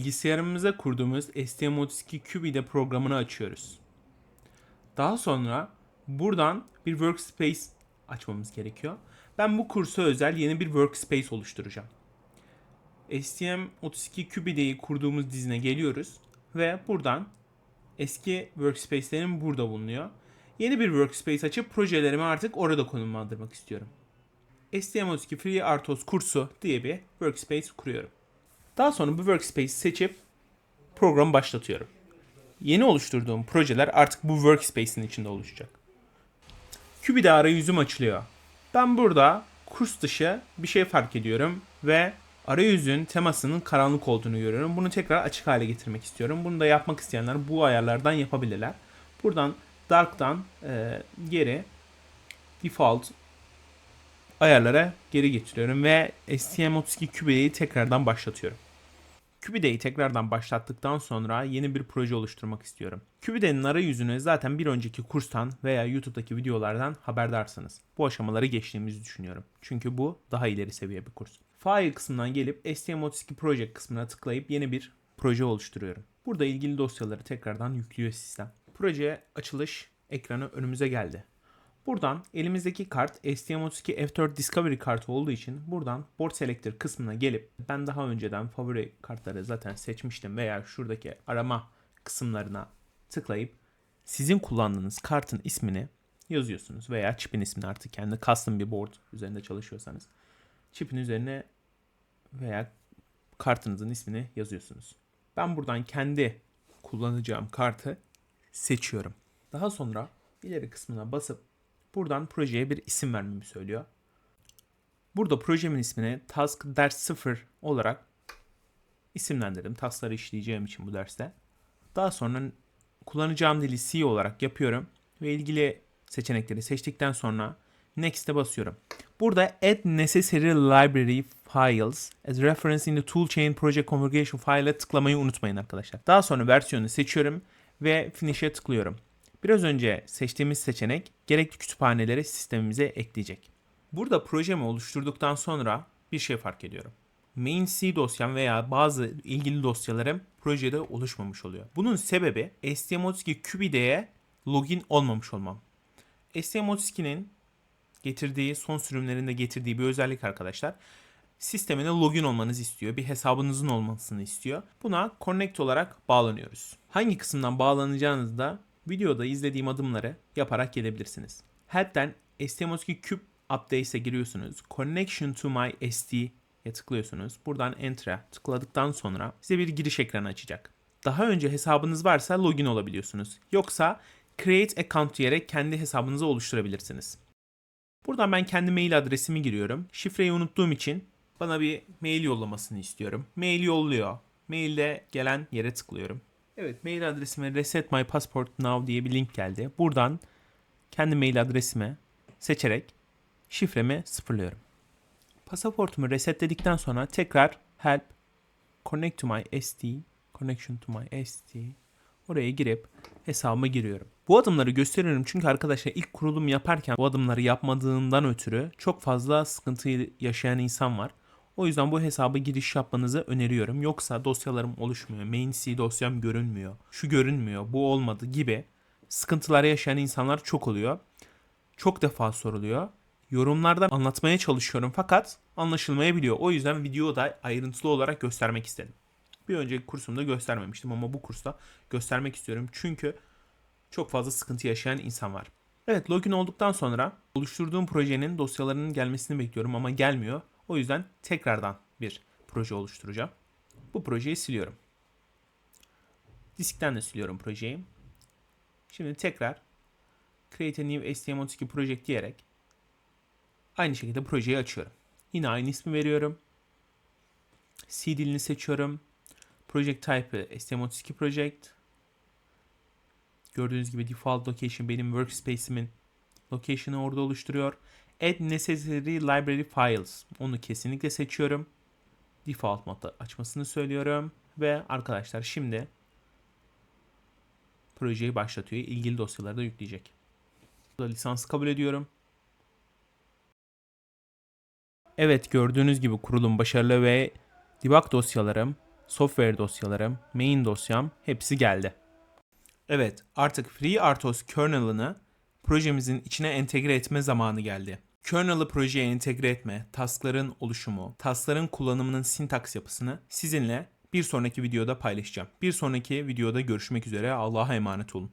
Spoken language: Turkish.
Bilgisayarımıza kurduğumuz STM32 Cube'de programını açıyoruz. Daha sonra buradan bir workspace açmamız gerekiyor. Ben bu kursa özel yeni bir workspace oluşturacağım. STM32 Cubide'yi kurduğumuz dizine geliyoruz ve buradan eski workspace'lerim burada bulunuyor. Yeni bir workspace açıp projelerimi artık orada konumlandırmak istiyorum. STM32 FreeRTOS kursu diye bir workspace kuruyorum. Daha sonra bu workspace'i seçip programı başlatıyorum. Yeni oluşturduğum projeler artık bu workspace'in içinde oluşacak. Cubide arayüzüm açılıyor. Ben burada kurs dışı bir şey fark ediyorum ve arayüzün temasının karanlık olduğunu görüyorum. Bunu tekrar açık hale getirmek istiyorum. Bunu da yapmak isteyenler bu ayarlardan yapabilirler. Buradan Dark'tan e, geri default ayarlara geri getiriyorum ve STM32 Cubide'yi tekrardan başlatıyorum. Cubide'yi tekrardan başlattıktan sonra yeni bir proje oluşturmak istiyorum. Cubide'nin arayüzünü zaten bir önceki kurstan veya YouTube'daki videolardan haberdarsınız. Bu aşamaları geçtiğimizi düşünüyorum. Çünkü bu daha ileri seviye bir kurs. File kısmından gelip STM32 Project kısmına tıklayıp yeni bir proje oluşturuyorum. Burada ilgili dosyaları tekrardan yüklüyor sistem. Proje açılış ekranı önümüze geldi. Buradan elimizdeki kart STM32 F4 Discovery kartı olduğu için buradan Board Selector kısmına gelip ben daha önceden favori kartları zaten seçmiştim veya şuradaki arama kısımlarına tıklayıp sizin kullandığınız kartın ismini yazıyorsunuz veya çipin ismini artık kendi custom bir board üzerinde çalışıyorsanız çipin üzerine veya kartınızın ismini yazıyorsunuz. Ben buradan kendi kullanacağım kartı seçiyorum. Daha sonra ileri kısmına basıp buradan projeye bir isim vermemi söylüyor. Burada projemin ismini Task Ders 0 olarak isimlendirdim. Taskları işleyeceğim için bu derste. Daha sonra kullanacağım dili C olarak yapıyorum ve ilgili seçenekleri seçtikten sonra Next'e basıyorum. Burada add necessary library files as reference in the toolchain project configuration file'e tıklamayı unutmayın arkadaşlar. Daha sonra versiyonu seçiyorum ve finish'e tıklıyorum. Biraz önce seçtiğimiz seçenek gerekli kütüphaneleri sistemimize ekleyecek. Burada projemi oluşturduktan sonra bir şey fark ediyorum. Main C dosyam veya bazı ilgili dosyalarım projede oluşmamış oluyor. Bunun sebebi STM32 Cubide'ye login olmamış olmam. STM32'nin getirdiği son sürümlerinde getirdiği bir özellik arkadaşlar. Sistemine login olmanızı istiyor. Bir hesabınızın olmasını istiyor. Buna connect olarak bağlanıyoruz. Hangi kısımdan bağlanacağınızı da videoda izlediğim adımları yaparak gelebilirsiniz. Help'ten STM32 Cube Updates'e giriyorsunuz. Connection to my SD'ye tıklıyorsunuz. Buradan Enter'a tıkladıktan sonra size bir giriş ekranı açacak. Daha önce hesabınız varsa login olabiliyorsunuz. Yoksa Create Account diyerek kendi hesabınızı oluşturabilirsiniz. Buradan ben kendi mail adresimi giriyorum. Şifreyi unuttuğum için bana bir mail yollamasını istiyorum. Mail yolluyor. Mailde gelen yere tıklıyorum. Evet mail adresime reset my passport now diye bir link geldi. Buradan kendi mail adresimi seçerek şifremi sıfırlıyorum. Pasaportumu resetledikten sonra tekrar help connect to my SD connection to my SD oraya girip hesabıma giriyorum. Bu adımları gösteriyorum çünkü arkadaşlar ilk kurulum yaparken bu adımları yapmadığından ötürü çok fazla sıkıntı yaşayan insan var. O yüzden bu hesaba giriş yapmanızı öneriyorum. Yoksa dosyalarım oluşmuyor. Main C dosyam görünmüyor. Şu görünmüyor. Bu olmadı gibi sıkıntılar yaşayan insanlar çok oluyor. Çok defa soruluyor. Yorumlardan anlatmaya çalışıyorum fakat anlaşılmayabiliyor. O yüzden videoda ayrıntılı olarak göstermek istedim. Bir önceki kursumda göstermemiştim ama bu kursta göstermek istiyorum. Çünkü çok fazla sıkıntı yaşayan insan var. Evet login olduktan sonra oluşturduğum projenin dosyalarının gelmesini bekliyorum ama gelmiyor. O yüzden tekrardan bir proje oluşturacağım. Bu projeyi siliyorum. Diskten de siliyorum projeyi. Şimdi tekrar Create a new STM32 project diyerek aynı şekilde projeyi açıyorum. Yine aynı ismi veriyorum. C dilini seçiyorum. Project type'ı STM32 project. Gördüğünüz gibi default location benim workspace'imin location'ı orada oluşturuyor. Add necessary library files. Onu kesinlikle seçiyorum. Default modda açmasını söylüyorum. Ve arkadaşlar şimdi projeyi başlatıyor. İlgili dosyaları da yükleyecek. Burada lisansı kabul ediyorum. Evet gördüğünüz gibi kurulum başarılı ve debug dosyalarım software dosyalarım, main dosyam hepsi geldi. Evet, artık FreeRTOS kernel'ını projemizin içine entegre etme zamanı geldi. Kernel'ı projeye entegre etme, taskların oluşumu, taskların kullanımının sintaks yapısını sizinle bir sonraki videoda paylaşacağım. Bir sonraki videoda görüşmek üzere. Allah'a emanet olun.